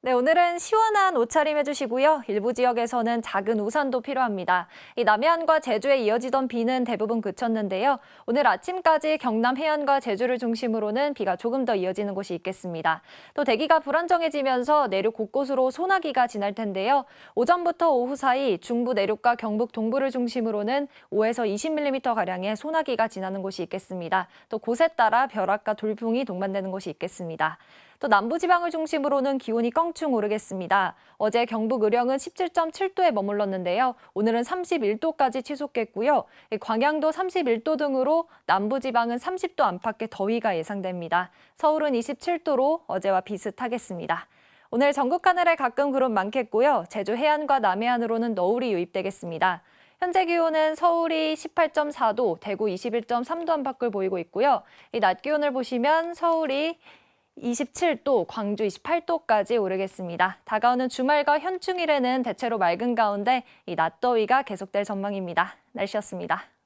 네, 오늘은 시원한 옷차림 해주시고요. 일부 지역에서는 작은 우산도 필요합니다. 이 남해안과 제주에 이어지던 비는 대부분 그쳤는데요. 오늘 아침까지 경남 해안과 제주를 중심으로는 비가 조금 더 이어지는 곳이 있겠습니다. 또 대기가 불안정해지면서 내륙 곳곳으로 소나기가 지날 텐데요. 오전부터 오후 사이 중부 내륙과 경북 동부를 중심으로는 5에서 20mm가량의 소나기가 지나는 곳이 있겠습니다. 또 곳에 따라 벼락과 돌풍이 동반되는 곳이 있겠습니다. 또 남부지방을 중심으로는 기온이 껑충 오르겠습니다. 어제 경북 의령은 17.7도에 머물렀는데요. 오늘은 31도까지 치솟겠고요. 광양도 31도 등으로 남부지방은 30도 안팎의 더위가 예상됩니다. 서울은 27도로 어제와 비슷하겠습니다. 오늘 전국 하늘에 가끔 구름 많겠고요. 제주 해안과 남해안으로는 너울이 유입되겠습니다. 현재 기온은 서울이 18.4도, 대구 21.3도 안팎을 보이고 있고요. 이 낮 기온을 보시면 서울이 27도, 광주 28도까지 오르겠습니다. 다가오는 주말과 현충일에는 대체로 맑은 가운데 이 낮더위가 계속될 전망입니다. 날씨였습니다.